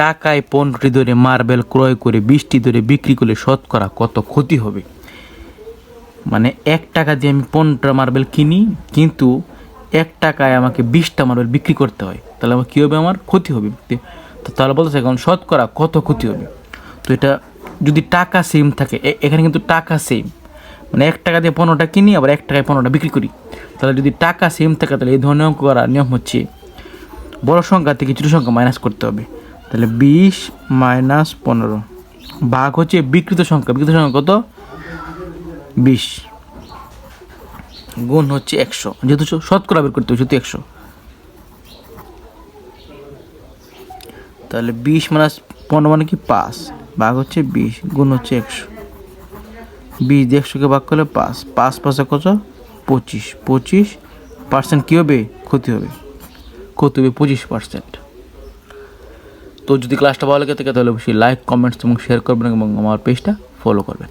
টাকায় পনেরোটি ধরে মার্বেল ক্রয় করে বিশটি ধরে বিক্রি করলে শতকরা কত ক্ষতি হবে? মানে এক টাকা দিয়ে আমি পনেরোটা মার্বেল কিনি, কিন্তু এক টাকায় আমাকে বিশটা মার্বেল বিক্রি করতে হয়, তাহলে আমার কী হবে? আমার ক্ষতি হবে। তো তাহলে বলতেছে এখন শতকরা কত ক্ষতি হবে? তো এটা যদি টাকা সেম থাকে এখানে কিন্তু টাকা সেম মানে এক টাকা দিয়ে পনেরোটা কিনি, আবার এক টাকায় পনেরোটা বিক্রি করি। তাহলে যদি টাকা সেম থাকে, তাহলে এই ধরনের অঙ্ক করার নিয়ম হচ্ছে, বড় সংখ্যা থেকে ছোটো সংখ্যা মাইনাস করতে হবে। তাহলে বিশ মাইনাস পনেরো। ভাগ হচ্ছে বিকৃত সংখ্যা। বিকৃত সংখ্যা কত? বিশ। গুণ হচ্ছে একশো। যেহেতু শতকরা বের করতে হবে একশো। তাহলে বিশ মাইনাস পনেরো মানে কি? পাঁচ। ভাগ হচ্ছে বিশ, গুণ হচ্ছে একশো। বিশ দিয়ে একশোকে ভাগ করলে পাঁচ। পাঁচ পাঁচে কত? পঁচিশ। পঁচিশ পার্সেন্ট কী হবে? ক্ষতি হবে। ক্ষতি হবে পঁচিশ পার্সেন্ট। তো যদি ক্লাসটা ভালো লেগে থাকে তাহলে অবশ্যই লাইক কমেন্টস এবং শেয়ার করবেন এবং আমার পেজটা ফলো করবেন।